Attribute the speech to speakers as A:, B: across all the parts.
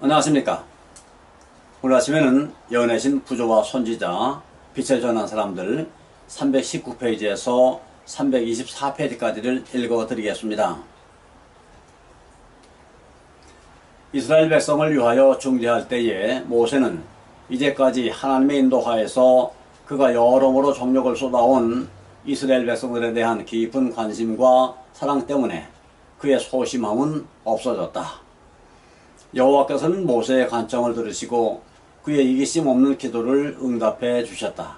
A: 안녕하십니까. 오늘 아침에는 연애신 부조와 손지자, 빛에 전한 사람들 319페이지에서 324페이지까지를 읽어 드리겠습니다. 이스라엘 백성을 위하여 중재할 때에 모세는 이제까지 하나님의 인도하에서 그가 여러모로 정력을 쏟아온 이스라엘 백성들에 대한 깊은 관심과 사랑 때문에 그의 소심함은 없어졌다. 여호와께서는 모세의 간청을 들으시고 그의 이기심 없는 기도를 응답해 주셨다.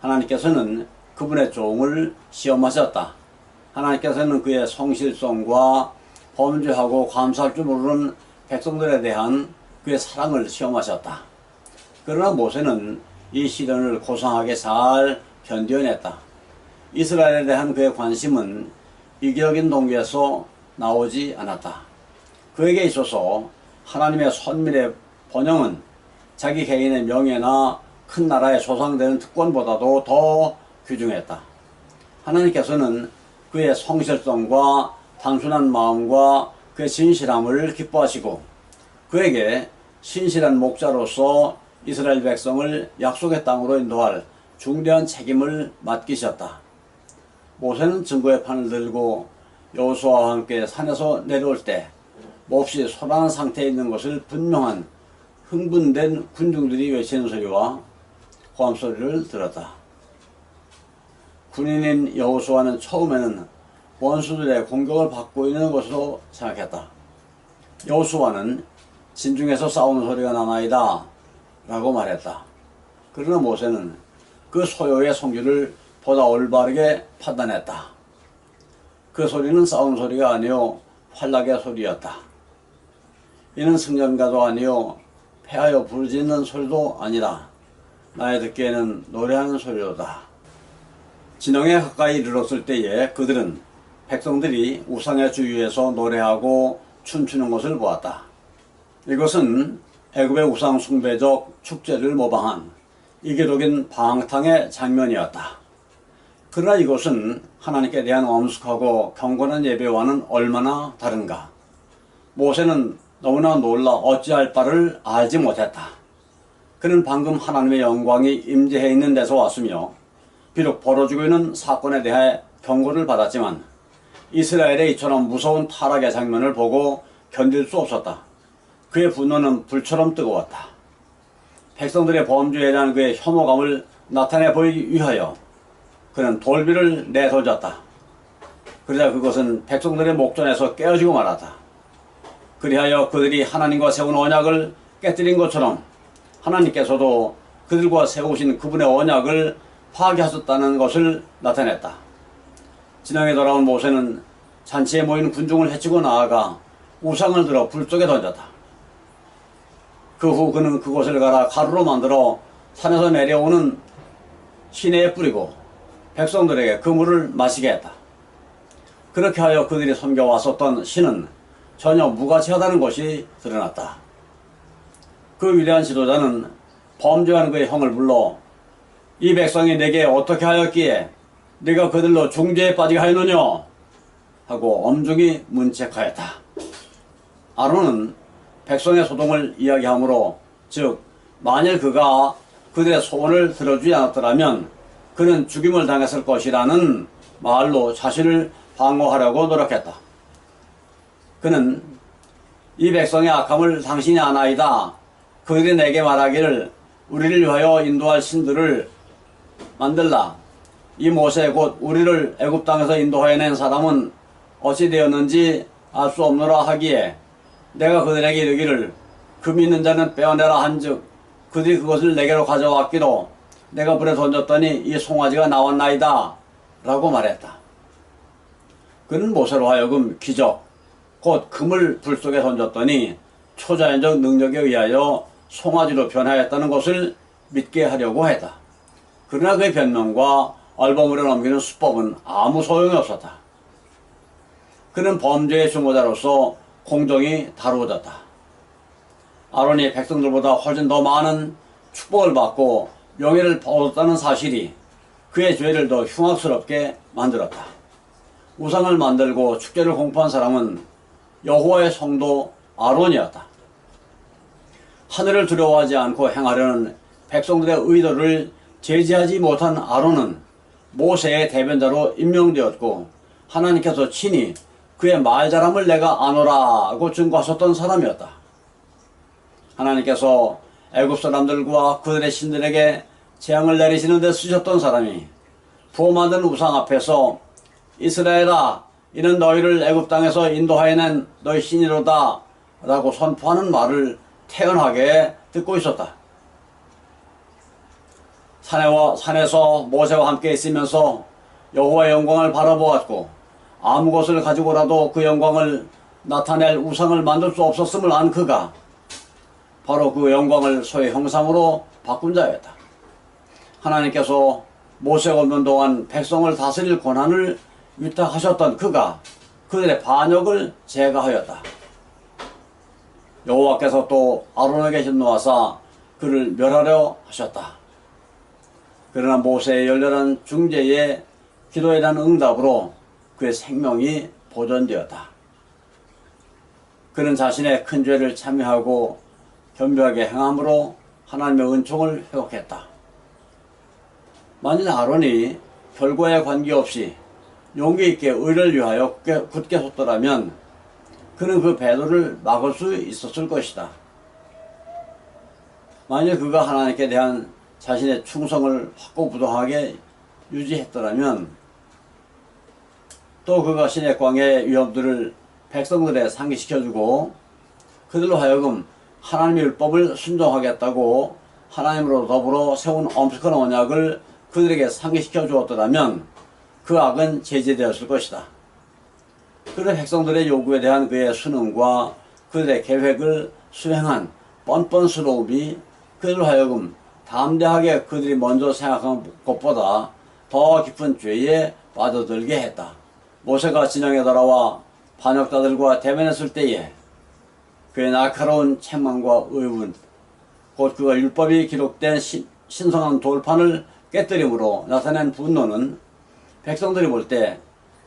A: 하나님께서는 그분의 종을 시험하셨다. 하나님께서는 그의 성실성과 범죄하고 감사할 줄 모르는 백성들에 대한 그의 사랑을 시험하셨다. 그러나 모세는 이 시련을 고상하게 잘 견뎌냈다. 이스라엘에 대한 그의 관심은 이기적인 동기에서 나오지 않았다. 그에게 있어서 하나님의 선밀의 번영은 자기 개인의 명예나 큰 나라의 조상되는 특권보다도 더 귀중했다. 하나님께서는 그의 성실성과 단순한 마음과 그의 진실함을 기뻐하시고 그에게 신실한 목자로서 이스라엘 백성을 약속의 땅으로 인도할 중대한 책임을 맡기셨다. 모세는 증거의 판을 들고 여호수아와 함께 산에서 내려올 때 몹시 소란한 상태에 있는 것을 분명한 흥분된 군중들이 외치는 소리와 호함 소리를 들었다. 군인인 여호수아는 처음에는 원수들의 공격을 받고 있는 것으로 생각했다. 여호수아는 진중에서 싸우는 소리가 나나이다 라고 말했다. 그러나 모세는 그 소요의 성질을 보다 올바르게 판단했다. 그 소리는 싸우는 소리가 아니요 활락의 소리였다. 이는 승전가도 아니요 패하여 부르짖는 소리도 아니라 나의 듣기에는 노래하는 소리로다. 진영에 가까이 이르렀을 때에 그들은 백성들이 우상의 주위에서 노래하고 춤추는 것을 보았다. 이것은 애굽의 우상 숭배적 축제를 모방한 이기적인 방탕의 장면이었다. 그러나 이것은 하나님께 대한 엄숙하고 경건한 예배와는 얼마나 다른가. 모세는 너무나 놀라 어찌할 바를 알지 못했다. 그는 방금 하나님의 영광이 임재해 있는 데서 왔으며 비록 벌어지고 있는 사건에 대해 경고를 받았지만 이스라엘의 이처럼 무서운 타락의 장면을 보고 견딜 수 없었다. 그의 분노는 불처럼 뜨거웠다. 백성들의 범죄에 대한 그의 혐오감을 나타내 보이기 위하여 그는 돌비를 내던졌다. 그러자 그것은 백성들의 목전에서 깨어지고 말았다. 그리하여 그들이 하나님과 세운 언약을 깨뜨린 것처럼 하나님께서도 그들과 세우신 그분의 언약을 파괴하셨다는 것을 나타냈다. 진앙에 돌아온 모세는 잔치에 모인 군중을 해치고 나아가 우상을 들어 불 속에 던졌다. 그 후 그는 그곳을 가라 가루로 만들어 산에서 내려오는 시내에 뿌리고 백성들에게 그 물을 마시게 했다. 그렇게 하여 그들이 섬겨왔었던 신은 전혀 무가치하다는 것이 드러났다. 그 위대한 지도자는 범죄한 그의 형을 불러 이 백성이 내게 어떻게 하였기에 네가 그들로 중재에 빠지게 하였느냐 하고 엄중히 문책하였다. 아론은 백성의 소동을 이야기하므로 즉 만일 그가 그들의 소원을 들어주지 않았더라면 그는 죽임을 당했을 것이라는 말로 자신을 방어하려고 노력했다. 그는 이 백성의 악함을 당신이 아나이다. 그들이 내게 말하기를 우리를 위하여 인도할 신들을 만들라. 이 모세 곧 우리를 애굽 땅에서 인도하여낸 사람은 어찌 되었는지 알 수 없노라 하기에 내가 그들에게 이르기를 금 있는 자는 빼어내라 한즉 그들이 그것을 내게로 가져왔기로 내가 불에 던졌더니 이 송아지가 나왔나이다 라고 말했다. 그는 모세로 하여금 기적 곧 금을 불 속에 던졌더니 초자연적 능력에 의하여 송아지로 변하였다는 것을 믿게 하려고 했다. 그러나 그의 변명과 얼버무려 넘기는 수법은 아무 소용이 없었다. 그는 범죄의 주모자로서 공정이 다루어졌다. 아론이 백성들보다 훨씬 더 많은 축복을 받고 명예를 얻었다는 사실이 그의 죄를 더 흉악스럽게 만들었다. 우상을 만들고 축제를 공포한 사람은 여호와의 성도 아론이었다. 하늘을 두려워하지 않고 행하려는 백성들의 의도를 제지하지 못한 아론은 모세의 대변자로 임명되었고 하나님께서 친히 그의 말잘함을 내가 아노라고 증거하셨던 사람이었다. 하나님께서 애굽 사람들과 그들의 신들에게 재앙을 내리시는 데 쓰셨던 사람이 부어 만든 우상 앞에서 이스라엘아 이는 너희를 애굽 땅에서 인도하여낸 너희 신이로다 라고 선포하는 말을 태연하게 듣고 있었다. 산에와 산에서 모세와 함께 있으면서 여호와의 영광을 바라보았고 아무 것을 가지고라도 그 영광을 나타낼 우상을 만들 수 없었음을 안 그가 바로 그 영광을 소의 형상으로 바꾼 자였다. 하나님께서 모세가 없는 동안 백성을 다스릴 권한을 위탁하셨던 그가 그들의 반역을 제거하였다. 여호와께서 또 아론에게 현노하사 그를 멸하려 하셨다. 그러나 모세의 열렬한 중재에 기도에 대한 응답으로 그의 생명이 보존되었다. 그는 자신의 큰 죄를 참여하고 겸비하게 행함으로 하나님의 은총을 회복했다. 만일 아론이 결과에 관계없이 용기 있게 의를 위하여 굳게- 섰더라면 그는 그 배도를 막을 수 있었을 것이다. 만일 그가 하나님께 대한 자신의 충성을 확고부동하게 유지했더라면 또 그가 시내광의 위험들을 백성들에 상기시켜주고 그들로 하여금 하나님의 율법을 순종하겠다고 하나님으로 더불어 세운 엄숙한 언약을 그들에게 상기시켜 주었더라면 그 악은 제재되었을 것이다. 그런 백성들의 요구에 대한 그의 순응과 그들의 계획을 수행한 뻔뻔스러움이 그들로 하여금 담대하게 그들이 먼저 생각한 것보다 더 깊은 죄에 빠져들게 했다. 모세가 진영에 돌아와 반역자들과 대면했을 때에 그의 날카로운 책망과 의문, 곧 그가 율법이 기록된 신, 신성한 돌판을 깨뜨림으로 나타낸 분노는 백성들이 볼 때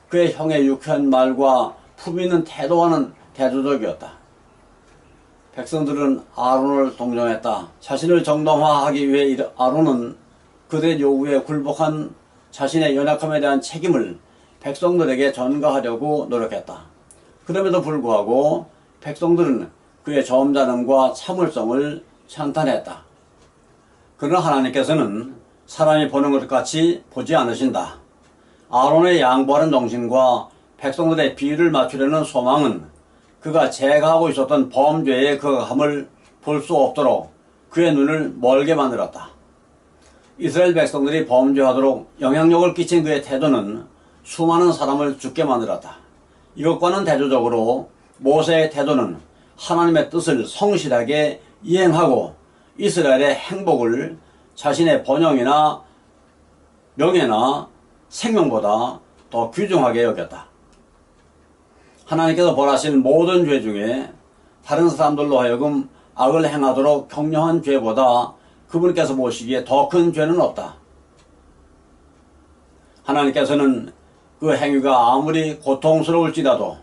A: 그의 형의 유쾌한 말과 품 있는 태도와는 대조적이었다. 백성들은 아론을 동정했다. 자신을 정당화하기 위해 아론은 그들의 요구에 굴복한 자신의 연약함에 대한 책임을 백성들에게 전가하려고 노력했다. 그럼에도 불구하고 백성들은 그의 점잖음과 참을성을 찬탄했다. 그러나 하나님께서는 사람이 보는 것 같이 보지 않으신다. 아론의 양보하는 정신과 백성들의 비위를 맞추려는 소망은 그가 제거하고 있었던 범죄의 극함을 볼 수 없도록 그의 눈을 멀게 만들었다. 이스라엘 백성들이 범죄하도록 영향력을 끼친 그의 태도는 수많은 사람을 죽게 만들었다. 이것과는 대조적으로 모세의 태도는 하나님의 뜻을 성실하게 이행하고 이스라엘의 행복을 자신의 번영이나 명예나 생명보다 더 귀중하게 여겼다. 하나님께서 벌하신 모든 죄 중에 다른 사람들로 하여금 악을 행하도록 격려한 죄보다 그분께서 보시기에 더 큰 죄는 없다. 하나님께서는 그 행위가 아무리 고통스러울지라도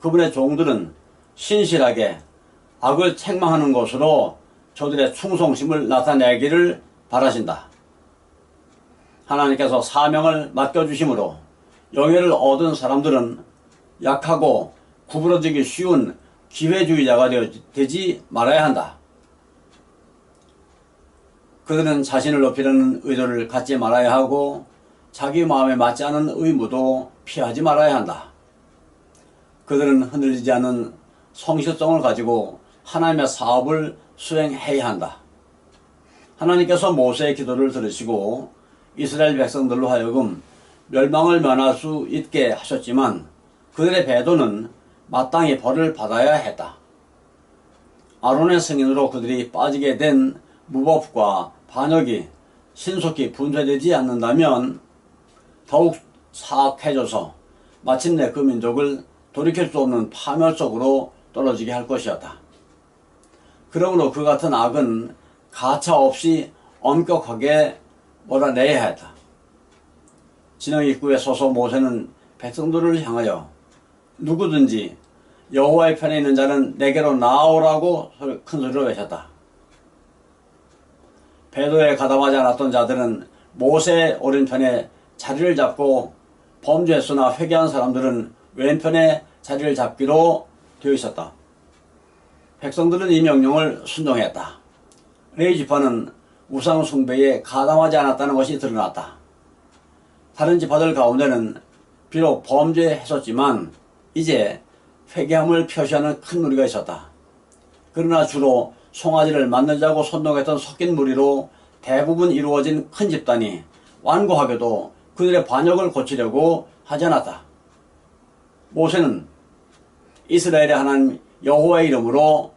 A: 그분의 종들은 신실하게 악을 책망하는 것으로 저들의 충성심을 나타내기를 바라신다. 하나님께서 사명을 맡겨주심으로 영예를 얻은 사람들은 약하고 구부러지기 쉬운 기회주의자가 되지 말아야 한다. 그들은 자신을 높이려는 의도를 갖지 말아야 하고 자기 마음에 맞지 않은 의무도 피하지 말아야 한다. 그들은 흔들리지 않는 성실성을 가지고 하나님의 사업을 수행해야 한다. 하나님께서 모세의 기도를 들으시고 이스라엘 백성들로 하여금 멸망을 면할 수 있게 하셨지만 그들의 배도는 마땅히 벌을 받아야 했다. 아론의 승인으로 그들이 빠지게 된 무법과 반역이 신속히 분쇄되지 않는다면 더욱 사악해져서 마침내 그 민족을 돌이킬 수 없는 파멸 속으로 떨어지게 할 것이었다. 그러므로 그 같은 악은 가차 없이 엄격하게 몰아내야 했다. 진영 입구에 서서 모세는 백성들을 향하여 누구든지 여호와의 편에 있는 자는 내게로 나오라고 큰 소리로 외쳤다. 배도에 가담하지 않았던 자들은 모세 오른편에 자리를 잡고 범죄했으나 회개한 사람들은 왼편에 자리를 잡기로 되어 있었다. 백성들은 이 명령을 순종했다. 레이 지파는 우상 숭배에 가담하지 않았다는 것이 드러났다. 다른 지파들 가운데는 비록 범죄했었지만 이제 회개함을 표시하는 큰 무리가 있었다. 그러나 주로 송아지를 만들자고 선동했던 섞인 무리로 대부분 이루어진 큰 집단이 완고하게도 그들의 반역을 고치려고 하지 않았다. 모세는 이스라엘의 하나님 여호와의 이름으로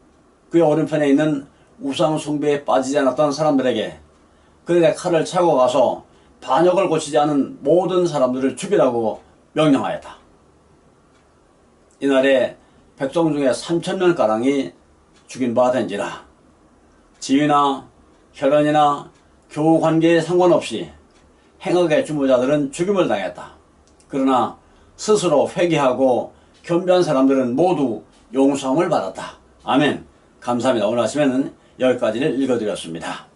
A: 그의 오른편에 있는 우상 숭배에 빠지지 않았던 사람들에게 그들의 칼을 차고 가서 반역을 고치지 않은 모든 사람들을 죽이라고 명령하였다. 이날에 백성 중에 3천명 가량이 죽인 바 된지라 지위나 혈연이나 교우 관계에 상관없이 행악의 주모자들은 죽임을 당했다. 그러나 스스로 회개하고 겸비한 사람들은 모두 용서함을 받았다. 아멘. 감사합니다. 오늘 아침에는 여기까지를 읽어드렸습니다.